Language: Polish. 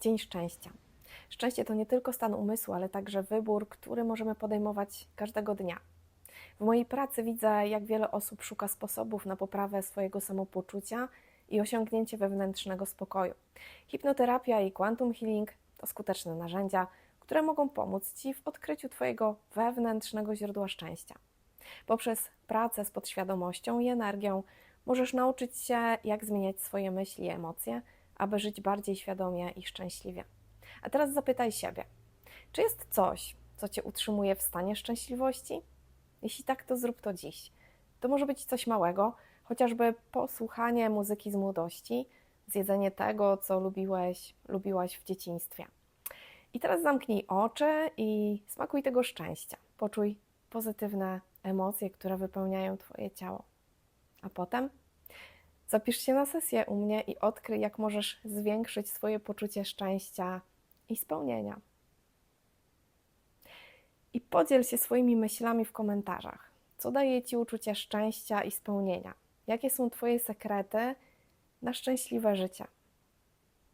Dzień Szczęścia. Szczęście to nie tylko stan umysłu, ale także wybór, który możemy podejmować każdego dnia. W mojej pracy widzę, jak wiele osób szuka sposobów na poprawę swojego samopoczucia i osiągnięcie wewnętrznego spokoju. Hipnoterapia i quantum healing to skuteczne narzędzia, które mogą pomóc Ci w odkryciu Twojego wewnętrznego źródła szczęścia. Poprzez pracę z podświadomością i energią możesz nauczyć się, jak zmieniać swoje myśli i emocje, aby żyć bardziej świadomie i szczęśliwie. A teraz zapytaj siebie, czy jest coś, co Cię utrzymuje w stanie szczęśliwości? Jeśli tak, to zrób to dziś. To może być coś małego, chociażby posłuchanie muzyki z młodości, zjedzenie tego, co lubiłeś, lubiłaś w dzieciństwie. I teraz zamknij oczy i smakuj tego szczęścia. Poczuj pozytywne emocje, które wypełniają Twoje ciało. A potem zapisz się na sesję u mnie i odkryj, jak możesz zwiększyć swoje poczucie szczęścia i spełnienia. I podziel się swoimi myślami w komentarzach. Co daje Ci uczucie szczęścia i spełnienia? Jakie są Twoje sekrety na szczęśliwe życie?